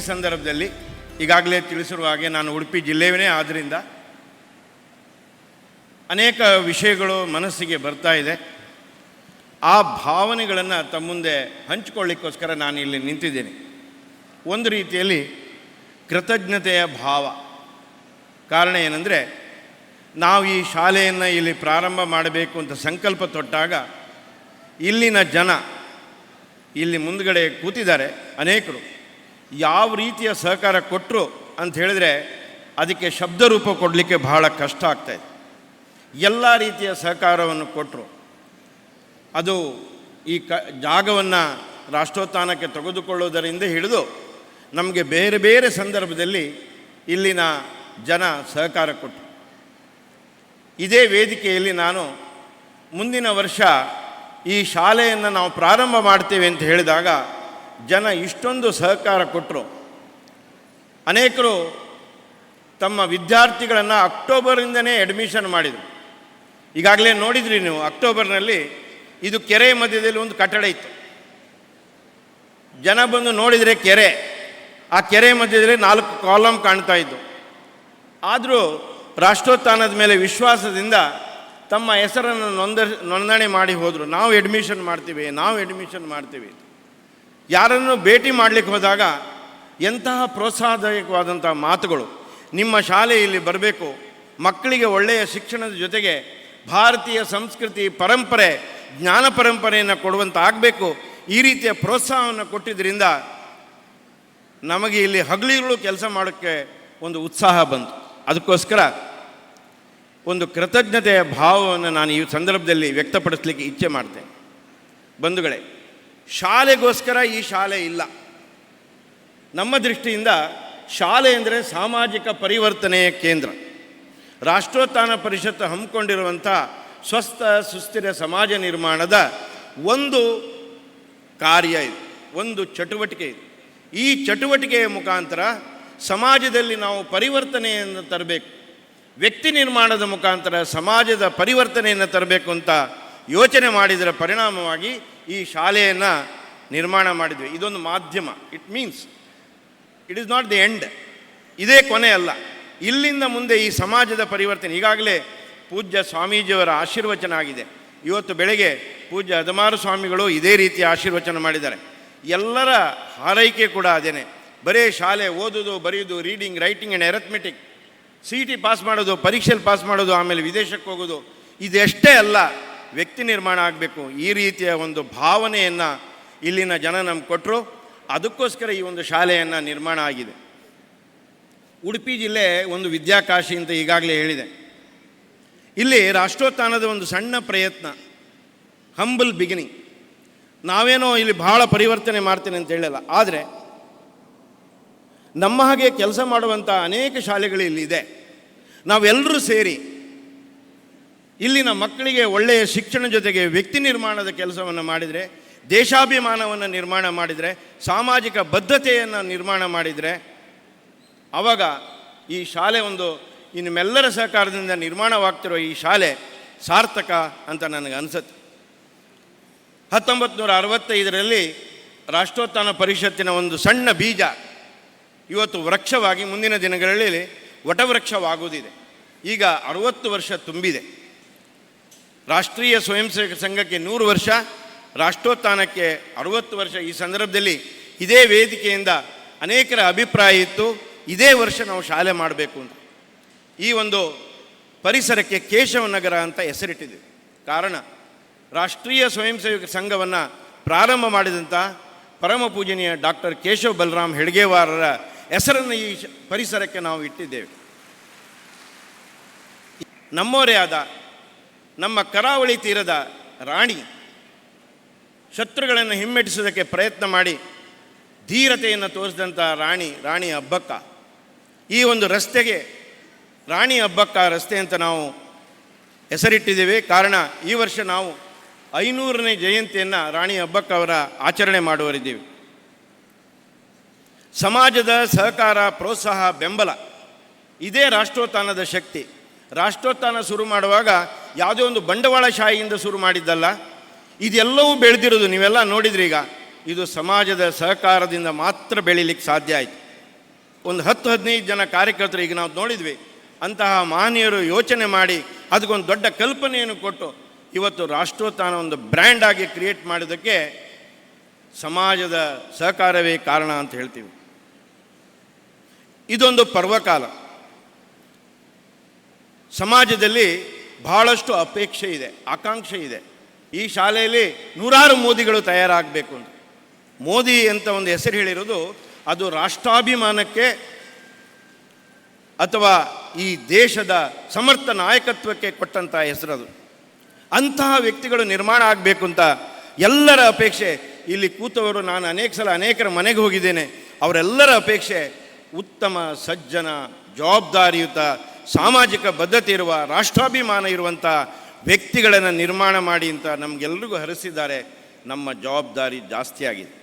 ಸಂದರ್ಭದಲ್ಲಿ ಈಗಾಗಲೇ ತಿಳಿಸಿರುವ ಹಾಗೆ ನಾನು ಉಡುಪಿ ಜಿಲ್ಲೆಯವೇ ಆದ್ದರಿಂದ ಅನೇಕ ವಿಷಯಗಳು ಮನಸ್ಸಿಗೆ ಬರ್ತಾ ಇದೆ. ಆ ಭಾವನೆಗಳನ್ನು ತಮ್ಮ ಮುಂದೆ ಹಂಚಿಕೊಳ್ಳಿಕ್ಕೋಸ್ಕರ ನಾನು ಇಲ್ಲಿ ನಿಂತಿದ್ದೇನೆ. ಒಂದು ರೀತಿಯಲ್ಲಿ ಕೃತಜ್ಞತೆಯ ಭಾವ. ಕಾರಣ ಏನಂದರೆ ನಾವು ಈ ಶಾಲೆಯನ್ನು ಇಲ್ಲಿ ಪ್ರಾರಂಭ ಮಾಡಬೇಕು ಅಂತ ಸಂಕಲ್ಪ ತೊಟ್ಟಾಗ ಇಲ್ಲಿನ ಜನ ಇಲ್ಲಿ ಮುಂದ್ಗಡೆ ಕೂತಿದ್ದಾರೆ ಅನೇಕರು. ಯಾವ ರೀತಿಯ ಸಹಕಾರ ಕೊಟ್ಟರು ಅಂತ ಹೇಳಿದ್ರೆ ಅದಕ್ಕೆ ಶಬ್ದ ರೂಪ ಕೊಡಲಿಕ್ಕೆ ಬಹಳ ಕಷ್ಟ ಆಗ್ತಾಯಿದೆ ಎಲ್ಲ ರೀತಿಯ ಸಹಕಾರವನ್ನು ಕೊಟ್ಟರು ಅದು ಈ ಕ ಜಾಗವನ್ನು ರಾಷ್ಟ್ರೋತ್ಥಾನಕ್ಕೆ ತೆಗೆದುಕೊಳ್ಳುವುದರಿಂದ ಹಿಡಿದು ನಮಗೆ ಬೇರೆ ಬೇರೆ ಸಂದರ್ಭದಲ್ಲಿ ಇಲ್ಲಿನ ಜನ ಸಹಕಾರ ಕೊಟ್ಟರು ಇದೇ ವೇದಿಕೆಯಲ್ಲಿ ನಾನು ಮುಂದಿನ ವರ್ಷ ಈ ಶಾಲೆಯನ್ನು ನಾವು ಪ್ರಾರಂಭ ಮಾಡ್ತೇವೆ ಅಂತ ಹೇಳಿದಾಗ ಜನ ಇಷ್ಟೊಂದು ಸಹಕಾರ ಕೊಟ್ಟರು ಅನೇಕರು ತಮ್ಮ ವಿದ್ಯಾರ್ಥಿಗಳನ್ನು ಅಕ್ಟೋಬರಿಂದನೇ ಅಡ್ಮಿಷನ್ ಮಾಡಿದರು. ಈಗಾಗಲೇ ನೋಡಿದ್ರಿ ನೀವು, ಅಕ್ಟೋಬರ್ನಲ್ಲಿ ಇದು ಕೆರೆ ಮಧ್ಯದಲ್ಲಿ ಒಂದು ಕಟ್ಟಡ ಇತ್ತು. ಜನ ಬಂದು ನೋಡಿದರೆ ಕೆರೆ. ಆ ಕೆರೆ ಮಧ್ಯದಲ್ಲಿ ನಾಲ್ಕು ಕಾಲಮ್ ಕಾಣ್ತಾ ಇದ್ದು. ಆದರೂ ರಾಷ್ಟ್ರೋತ್ಥಾನದ ಮೇಲೆ ವಿಶ್ವಾಸದಿಂದ ತಮ್ಮ ಹೆಸರನ್ನು ನೋಂದ, ನೋಂದಣಿ ಮಾಡಿ ಹೋದರು. ನಾವು ಅಡ್ಮಿಷನ್ ಮಾಡ್ತೀವಿ, ನಾವು ಅಡ್ಮಿಷನ್ ಮಾಡ್ತೀವಿ. ಯಾರನ್ನು ಭೇಟಿ ಮಾಡಲಿಕ್ಕೆ ಹೋದಾಗ ಎಂತಹ ಪ್ರೋತ್ಸಾಹದಾಯಕವಾದಂಥ ಮಾತುಗಳು ನಿಮ್ಮ ಶಾಲೆ ಇಲ್ಲಿ ಬರಬೇಕು, ಮಕ್ಕಳಿಗೆ ಒಳ್ಳೆಯ ಶಿಕ್ಷಣದ ಜೊತೆಗೆ ಭಾರತೀಯ ಸಂಸ್ಕೃತಿ ಪರಂಪರೆ, ಜ್ಞಾನ ಪರಂಪರೆಯನ್ನು ಕೊಡುವಂತ ಆಗಬೇಕು ಈ ರೀತಿಯ ಪ್ರೋತ್ಸಾಹವನ್ನು ಕೊಟ್ಟಿದ್ದರಿಂದ ನಮಗೆ ಇಲ್ಲಿ ಹಗಲಿಗಳು ಕೆಲಸ ಮಾಡೋಕ್ಕೆ ಒಂದು ಉತ್ಸಾಹ ಬಂತು. ಅದಕ್ಕೋಸ್ಕರ ಒಂದು ಕೃತಜ್ಞತೆಯ ಭಾವವನ್ನು ನಾನು ಈ ಸಂದರ್ಭದಲ್ಲಿ ವ್ಯಕ್ತಪಡಿಸಲಿಕ್ಕೆ ಇಚ್ಛೆ ಮಾಡ್ತೇನೆ. ಬಂಧುಗಳೇ ಶಾಲೆಗೋಸ್ಕರ ಈ ಶಾಲೆ ಇಲ್ಲ. ನಮ್ಮ ದೃಷ್ಟಿಯಿಂದ ಶಾಲೆ ಅಂದರೆ ಸಾಮಾಜಿಕ ಪರಿವರ್ತನೆಯ ಕೇಂದ್ರ. ರಾಷ್ಟ್ರೋತ್ಥಾನ ಪರಿಷತ್ತು ಹಮ್ಮಿಕೊಂಡಿರುವಂಥ ಸ್ವಸ್ಥ ಸುಸ್ಥಿರ ಸಮಾಜ ನಿರ್ಮಾಣದ ಒಂದು ಕಾರ್ಯ ಇದು, ಒಂದು ಚಟುವಟಿಕೆ ಇದು. ಈ ಚಟುವಟಿಕೆಯ ಮುಖಾಂತರ ಸಮಾಜದಲ್ಲಿ ನಾವು ಪರಿವರ್ತನೆಯನ್ನು ತರಬೇಕು. ವ್ಯಕ್ತಿ ನಿರ್ಮಾಣದ ಮುಖಾಂತರ ಸಮಾಜದ ಪರಿವರ್ತನೆಯನ್ನು ತರಬೇಕು ಅಂತ ಯೋಚನೆ ಮಾಡಿದರ ಪರಿಣಾಮವಾಗಿ ಈ ಶಾಲೆಯನ್ನು ನಿರ್ಮಾಣ ಮಾಡಿದ್ವಿ. ಇದೊಂದು ಮಾಧ್ಯಮ. It means it is not the end ಇದೇ ಕೊನೆ ಅಲ್ಲ. ಇಲ್ಲಿಂದ ಮುಂದೆ ಈ ಸಮಾಜದ ಪರಿವರ್ತನೆ. ಈಗಾಗಲೇ ಪೂಜ್ಯ ಸ್ವಾಮೀಜಿಯವರ ಆಶೀರ್ವಚನ ಆಗಿದೆ. ಇವತ್ತು ಬೆಳಗ್ಗೆ ಪೂಜ್ಯ ಹದಮಾರು ಸ್ವಾಮಿಗಳು ಇದೇ ರೀತಿಯ ಆಶೀರ್ವಚನ ಮಾಡಿದ್ದಾರೆ. ಎಲ್ಲರ ಹಾರೈಕೆ ಕೂಡ ಅದೇನೆ. ಬರೀ ಶಾಲೆ ಓದೋದು, ಬರೆಯೋದು reading writing and arithmetic C T pass ಮಾಡೋದು ಪರೀಕ್ಷೆಯಲ್ಲಿ ಪಾಸ್ ಮಾಡೋದು, ಆಮೇಲೆ ವಿದೇಶಕ್ಕೆ ಹೋಗೋದು, ಇದೆಷ್ಟೇ ಅಲ್ಲ. ವ್ಯಕ್ತಿ ನಿರ್ಮಾಣ ಆಗಬೇಕು. ಈ ರೀತಿಯ ಒಂದು ಭಾವನೆಯನ್ನು ಇಲ್ಲಿನ ಜನ ನಮ್ಗೆ ಕೊಟ್ಟರು ಅದಕ್ಕೋಸ್ಕರ ಈ ಒಂದು ಶಾಲೆಯನ್ನು ನಿರ್ಮಾಣ ಆಗಿದೆ. ಉಡುಪಿ ಜಿಲ್ಲೆ ಒಂದು ವಿದ್ಯಾಕಾಶಿ ಅಂತ ಈಗಾಗಲೇ ಹೇಳಿದೆ. ಇಲ್ಲಿ ರಾಷ್ಟ್ರೋತ್ಥಾನದ ಒಂದು ಸಣ್ಣ ಪ್ರಯತ್ನ. ಹಂಬಲ್ ಬಿಗಿನಿಂಗ್ ನಾವೇನೋ ಇಲ್ಲಿ ಬಹಳ ಪರಿವರ್ತನೆ ಮಾಡ್ತೇನೆ ಅಂತ ಹೇಳಲ್ಲ. ಆದರೆ ನಮ್ಮ ಹಾಗೆ ಕೆಲಸ ಮಾಡುವಂಥ ಅನೇಕ ಶಾಲೆಗಳು ಇಲ್ಲಿದೆ ನಾವೆಲ್ಲರೂ ಸೇರಿ ಇಲ್ಲಿನ ಮಕ್ಕಳಿಗೆ ಒಳ್ಳೆಯ ಶಿಕ್ಷಣ ಜೊತೆಗೆ ವ್ಯಕ್ತಿ ನಿರ್ಮಾಣದ ಕೆಲಸವನ್ನು ಮಾಡಿದರೆ, ದೇಶಾಭಿಮಾನವನ್ನು ನಿರ್ಮಾಣ ಮಾಡಿದರೆ, ಸಾಮಾಜಿಕ ಬದ್ಧತೆಯನ್ನು ನಿರ್ಮಾಣ ಮಾಡಿದರೆ ಆವಾಗ ಈ ಶಾಲೆ ಒಂದು ಇನ್ನೆಲ್ಲರ ಸಹಕಾರದಿಂದ ನಿರ್ಮಾಣವಾಗ್ತಿರೋ ಈ ಶಾಲೆ ಸಾರ್ಥಕ ಅಂತ ನನಗೆ ಅನಿಸುತ್ತೆ. ಹತ್ತೊಂಬತ್ತು ನೂರ ಅರವತ್ತೈದರಲ್ಲಿ ರಾಷ್ಟ್ರೋತ್ಥಾನ ಪರಿಷತ್ತಿನ ಒಂದು ಸಣ್ಣ ಬೀಜ ಇವತ್ತು ವೃಕ್ಷವಾಗಿ ಮುಂದಿನ ದಿನಗಳಲ್ಲಿ ವಟವೃಕ್ಷವಾಗುವುದಿದೆ. ಈಗ ಅರುವತ್ತು ವರ್ಷ ತುಂಬಿದೆ. ರಾಷ್ಟ್ರೀಯ ಸ್ವಯಂ ಸೇವಕ ಸಂಘಕ್ಕೆ ನೂರು ವರ್ಷ, ರಾಷ್ಟ್ರೋತ್ಥಾನಕ್ಕೆ ಅರುವತ್ತು ವರ್ಷ. ಈ ಸಂದರ್ಭದಲ್ಲಿ ಇದೇ ವೇದಿಕೆಯಿಂದ ಅನೇಕರ ಅಭಿಪ್ರಾಯ ಇತ್ತು. ಇದೇ ವರ್ಷ ನಾವು ಶಾಲೆ ಮಾಡಬೇಕು ಅಂತ. ಈ ಒಂದು ಪರಿಸರಕ್ಕೆ ಕೇಶವನಗರ ಅಂತ ಹೆಸರಿಟ್ಟಿದೆ. ಕಾರಣ, ರಾಷ್ಟ್ರೀಯ ಸ್ವಯಂ ಸೇವಕ ಸಂಘವನ್ನು ಪ್ರಾರಂಭ ಮಾಡಿದಂಥ ಪರಮ ಪೂಜನೀಯ ಡಾಕ್ಟರ್ ಕೇಶವ ಬಲರಾಮ್ ಹೆಡ್ಗೇವಾರರ ಹೆಸರನ್ನು ಈ ಪರಿಸರಕ್ಕೆ ನಾವು ಇಟ್ಟಿದ್ದೇವೆ. ನಮ್ಮೋರೇ ಆದ ನಮ್ಮ ಕರಾವಳಿ ತೀರದ ರಾಣಿ, ಶತ್ರುಗಳನ್ನು ಹಿಮ್ಮೆಟ್ಟಿಸೋದಕ್ಕೆ ಪ್ರಯತ್ನ ಮಾಡಿ ಧೀರತೆಯನ್ನು ತೋರಿಸಿದಂಥ ರಾಣಿ ರಾಣಿ ಹಬ್ಬಕ್ಕ. ಈ ಒಂದು ರಸ್ತೆಗೆ ರಾಣಿ ಹಬ್ಬಕ್ಕ ರಸ್ತೆ ಅಂತ ನಾವು ಹೆಸರಿಟ್ಟಿದ್ದೇವೆ. ಕಾರಣ ಈ ವರ್ಷ ನಾವು ಐನೂರನೇ ಜಯಂತಿಯನ್ನು ರಾಣಿ ಹಬ್ಬಕ್ಕ ಅವರ ಆಚರಣೆ ಮಾಡುವರಿದ್ದೀವಿ ಸಮಾಜದ ಸಹಕಾರ, ಪ್ರೋತ್ಸಾಹ, ಬೆಂಬಲ, ಇದೇ ರಾಷ್ಟ್ರೋತ್ಥಾನದ ಶಕ್ತಿ. ರಾಷ್ಟ್ರೋತ್ಥಾನ ಶುರು ಮಾಡುವಾಗ ಯಾವುದೇ ಒಂದು ಬಂಡವಾಳಶಾಹಿಯಿಂದ ಶುರು ಮಾಡಿದ್ದಲ್ಲ, ಇದೆಲ್ಲವೂ ಬೆಳೆದಿರೋದು ನೀವೆಲ್ಲ ನೋಡಿದ್ರಿ ಈಗ. ಇದು ಸಮಾಜದ ಸಹಕಾರದಿಂದ ಮಾತ್ರ ಬೆಳೀಲಿಕ್ಕೆ ಸಾಧ್ಯ ಆಯಿತು. ಒಂದು ಹತ್ತು ಹದಿನೈದು ಜನ ಕಾರ್ಯಕರ್ತರು ಈಗ ನಾವು ನೋಡಿದ್ವಿ. ಅಂತಹ ಮಹನೀಯರು ಯೋಚನೆ ಮಾಡಿ ಅದಕ್ಕೊಂದು ದೊಡ್ಡ ಕಲ್ಪನೆಯನ್ನು ಕೊಟ್ಟು ಇವತ್ತು ರಾಷ್ಟ್ರೋತ್ಥಾನ ಒಂದು ಬ್ರ್ಯಾಂಡ್ ಆಗಿ ಕ್ರಿಯೇಟ್ ಮಾಡಿದ್ದಕ್ಕೆ ಸಮಾಜದ ಸಹಕಾರವೇ ಕಾರಣ ಅಂತ ಹೇಳ್ತೀವಿ. ಇದೊಂದು ಪರ್ವಕಾಲ. ಸಮಾಜದಲ್ಲಿ ಬಹಳಷ್ಟು ಅಪೇಕ್ಷೆ ಇದೆ, ಆಕಾಂಕ್ಷೆ ಇದೆ. ಈ ಶಾಲೆಯಲ್ಲಿ ನೂರಾರು ಮೋದಿಗಳು ತಯಾರಾಗಬೇಕು ಅಂತ. ಮೋದಿ ಅಂತ ಒಂದು ಹೆಸರು ಹೇಳಿರೋದು, ಅದು ರಾಷ್ಟ್ರಾಭಿಮಾನಕ್ಕೆ ಅಥವಾ ಈ ದೇಶದ ಸಮರ್ಥ ನಾಯಕತ್ವಕ್ಕೆ ಕೊಟ್ಟಂಥ ಹೆಸರದು. ಅಂತಹ ವ್ಯಕ್ತಿಗಳು ನಿರ್ಮಾಣ ಆಗಬೇಕು ಅಂತ ಎಲ್ಲರ ಅಪೇಕ್ಷೆ. ಇಲ್ಲಿ ಕೂತವರು ನಾನು ಅನೇಕ ಸಲ ಅನೇಕರ ಮನೆಗೆ ಹೋಗಿದ್ದೇನೆ. ಅವರೆಲ್ಲರ ಅಪೇಕ್ಷೆ, ಉತ್ತಮ, ಸಜ್ಜನ, ಜವಾಬ್ದಾರಿಯುತ ಸಾಮಾಜಿಕ ಬದ್ಧತೆ ಇರುವ, ರಾಷ್ಟ್ರಾಭಿಮಾನ ಇರುವಂಥ ವ್ಯಕ್ತಿಗಳನ್ನು ನಿರ್ಮಾಣ ಮಾಡಿ ಅಂತ ನಮಗೆಲ್ಲರಿಗೂ ಹರಿಸಿದ್ದಾರೆ, ನಮ್ಮ ಜವಾಬ್ದಾರಿ ಜಾಸ್ತಿಯಾಗಿದೆ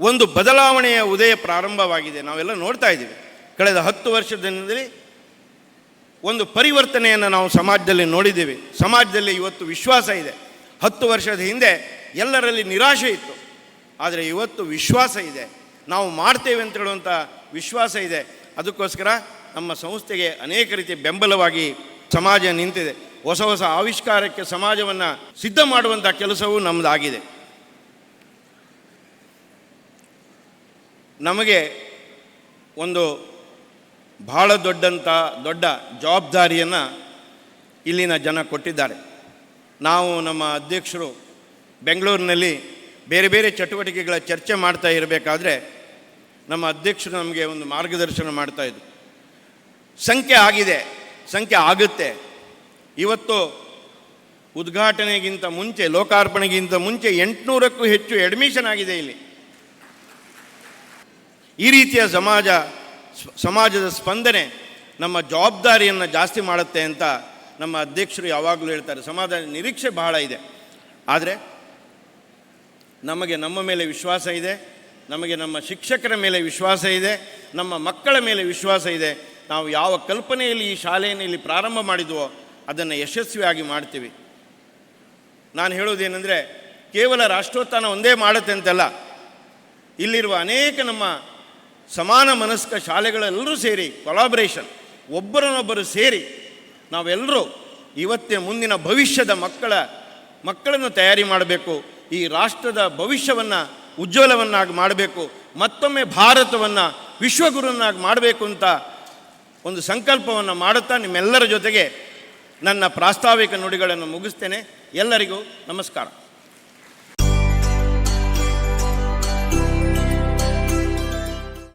ಒಂದು ಬದಲಾವಣೆಯ ಉದಯ ಪ್ರಾರಂಭವಾಗಿದೆ. ನಾವೆಲ್ಲ ನೋಡ್ತಾ ಇದ್ದೀವಿ. ಕಳೆದ ಹತ್ತು ವರ್ಷದಿಂದಲೇ ಒಂದು ಪರಿವರ್ತನೆಯನ್ನು ನಾವು ಸಮಾಜದಲ್ಲಿ ನೋಡಿದ್ದೀವಿ. ಸಮಾಜದಲ್ಲಿ ಇವತ್ತು ವಿಶ್ವಾಸ ಇದೆ. ಹತ್ತು ವರ್ಷದ ಹಿಂದೆ ಎಲ್ಲರಲ್ಲಿ ನಿರಾಶೆ ಇತ್ತು. ಆದರೆ ಇವತ್ತು ವಿಶ್ವಾಸ ಇದೆ. ನಾವು ಮಾಡ್ತೇವೆ ಅಂತ ಹೇಳುವಂಥ ವಿಶ್ವಾಸ ಇದೆ. ಅದಕ್ಕೋಸ್ಕರ ನಮ್ಮ ಸಂಸ್ಥೆಗೆ ಅನೇಕ ರೀತಿ ಬೆಂಬಲವಾಗಿ ಸಮಾಜ ನಿಂತಿದೆ. ಹೊಸ ಹೊಸ ಆವಿಷ್ಕಾರಕ್ಕೆ ಸಮಾಜವನ್ನು ಸಿದ್ಧ ಮಾಡುವಂಥ ಕೆಲಸವೂ ನಮ್ಮದಾಗಿದೆ ನಮಗೆ ಒಂದು ಬಹಳ ದೊಡ್ಡಂಥ ದೊಡ್ಡ ಜವಾಬ್ದಾರಿಯನ್ನು ಇಲ್ಲಿನ ಜನ ಕೊಟ್ಟಿದ್ದಾರೆ. ನಾವು ನಮ್ಮ ಅಧ್ಯಕ್ಷರು ಬೆಂಗಳೂರಿನಲ್ಲಿ ಬೇರೆ ಬೇರೆ ಚಟುವಟಿಕೆಗಳ ಚರ್ಚೆ ಮಾಡ್ತಾ ಇರಬೇಕಾದ್ರೆ ನಮ್ಮ ಅಧ್ಯಕ್ಷರು ನಮಗೆ ಒಂದು ಮಾರ್ಗದರ್ಶನ ಮಾಡ್ತಾ ಇದ್ರು. ಸಂಖ್ಯೆ ಆಗಿದೆ, ಸಂಖ್ಯೆ ಆಗುತ್ತೆ. ಇವತ್ತು ಉದ್ಘಾಟನೆಗಿಂತ ಮುಂಚೆ, ಲೋಕಾರ್ಪಣೆಗಿಂತ ಮುಂಚೆ ಎಂಟುನೂರಕ್ಕೂ ಹೆಚ್ಚು ಅಡ್ಮಿಷನ್ ಆಗಿದೆ ಇಲ್ಲಿ. ಈ ರೀತಿಯ ಸಮಾಜ, ಸಮಾಜದ ಸ್ಪಂದನೆ ನಮ್ಮ ಜವಾಬ್ದಾರಿಯನ್ನು ಜಾಸ್ತಿ ಮಾಡುತ್ತೆ ಅಂತ ನಮ್ಮ ಅಧ್ಯಕ್ಷರು ಯಾವಾಗಲೂ ಹೇಳ್ತಾರೆ. ಸಮಾಜ ನಿರೀಕ್ಷೆ ಬಹಳ ಇದೆ. ಆದರೆ ನಮಗೆ ನಮ್ಮ ಮೇಲೆ ವಿಶ್ವಾಸ ಇದೆ. ನಮಗೆ ನಮ್ಮ ಶಿಕ್ಷಕರ ಮೇಲೆ ವಿಶ್ವಾಸ ಇದೆ, ನಮ್ಮ ಮಕ್ಕಳ ಮೇಲೆ ವಿಶ್ವಾಸ ಇದೆ. ನಾವು ಯಾವ ಕಲ್ಪನೆಯಲ್ಲಿ ಈ ಶಾಲೆಯನ್ನು ಇಲ್ಲಿ ಪ್ರಾರಂಭ ಮಾಡಿದ್ವೋ ಅದನ್ನು ಯಶಸ್ವಿಯಾಗಿ ಮಾಡ್ತೀವಿ. ನಾನು ಹೇಳೋದೇನೆಂದರೆ ಕೇವಲ ರಾಷ್ಟ್ರೋತ್ಥಾನ ಒಂದೇ ಮಾಡುತ್ತೆ ಅಂತಲ್ಲ. ಇಲ್ಲಿರುವ ಅನೇಕ ನಮ್ಮ ಸಮಾನ ಮನಸ್ಕ ಶಾಲೆಗಳೆಲ್ಲರೂ ಸೇರಿ ಕೊಲಾಬ್ರೇಷನ್ ಒಬ್ಬರನ್ನೊಬ್ಬರು ಸೇರಿ, ನಾವೆಲ್ಲರೂ ಇವತ್ತಿನ ಮುಂದಿನ ಭವಿಷ್ಯದ ಮಕ್ಕಳ, ಮಕ್ಕಳನ್ನು ತಯಾರಿ ಮಾಡಬೇಕು. ಈ ರಾಷ್ಟ್ರದ ಭವಿಷ್ಯವನ್ನು ಉಜ್ವಲವನ್ನಾಗಿ ಮಾಡಬೇಕು, ಮತ್ತೊಮ್ಮೆ ಭಾರತವನ್ನು ವಿಶ್ವಗುರುವನ್ನಾಗಿ ಮಾಡಬೇಕು ಅಂತ ಒಂದು ಸಂಕಲ್ಪವನ್ನು ಮಾಡುತ್ತಾ ನಿಮ್ಮೆಲ್ಲರ ಜೊತೆಗೆ ನನ್ನ ಪ್ರಾಸ್ತಾವಿಕ ನುಡಿಗಳನ್ನು ಮುಗಿಸ್ತೇನೆ. ಎಲ್ಲರಿಗೂ ನಮಸ್ಕಾರ.